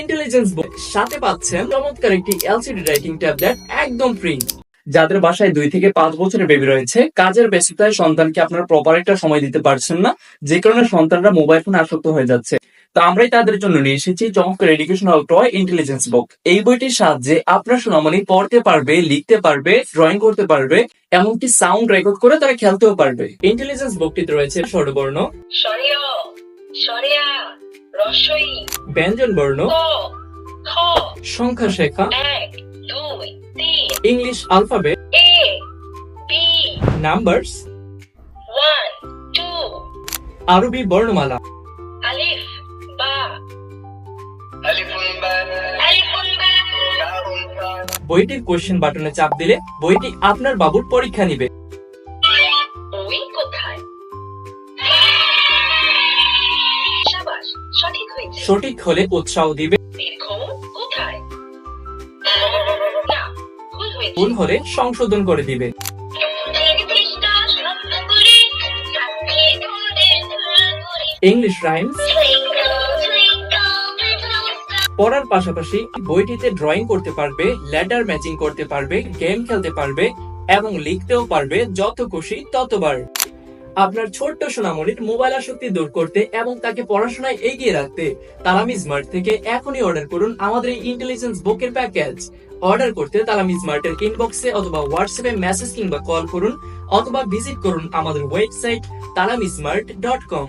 Intelligence বুক সাথে পাচ্ছেন চমৎকার একটি এলসিডি রাইটিং ট্যাবলেট একদম ফ্রি যাদের বাসায় দুই থেকে পাঁচ বছরের বেবি রয়েছে, কাজের ব্যস্ততায় সন্তানকে আপনারা প্রপার একটা সময় দিতে পারছেন না, যে কারণে সন্তানরা মোবাইল ফোনে আসক্ত হয়ে যাচ্ছে। তো আমরাই তাদের জন্য নিয়ে এসেছি চমৎকার এডুকেশনাল টয় ইন্টেলিজেন্স বুক এই বইটির সাহায্যে আপনার সোনামণি পড়তে পারবে, লিখতে পারবে ড্রয়িং করতে পারবে, এমনকি সাউন্ড রেকর্ড করে তারা খেলতেও পারবে। ইন্টেলিজেন্স বুকটিতে রয়েছে স্বরবর্ণ। সরিয় রসই। ব্যঞ্জন বর্ণ। সংখ্যা শেখা। English alphabet. নাম্বারস। আরবি বর্ণমালা। বইটির কোয়েশ্চেন বাটনে চাপ দিলে বইটি আপনার বাবুর পরীক্ষা নিবে। সঠিক হলে উৎসাহ দিবে। ভুল হলে সংশোধন করে দিবে। ইংলিশ রাইমস পড়ার পাশাপাশি বইটিতে ড্রয়িং করতে পারবে লেটার ম্যাচিং করতে পারবে, গেম খেলতে পারবে এবং লিখতেও পারবে যত খুশি ততবার। আপনার ছোট্ট সোনামণির মোবাইল আসক্তি দূর করতে এবং তাকে পড়াশোনায় এগিয়ে রাখতে তালামি স্মার্ট থেকে এখনই অর্ডার করুন আমাদের ইন্টেলিজেন্স বুকের প্যাকেজ অর্ডার করতে তালামি স্মার্টের ইনবক্সে অথবা হোয়াটসঅ্যাপে মেসেজ কিংবা কল করুন অথবা ভিজিট করুন আমাদের website Talami smart dot com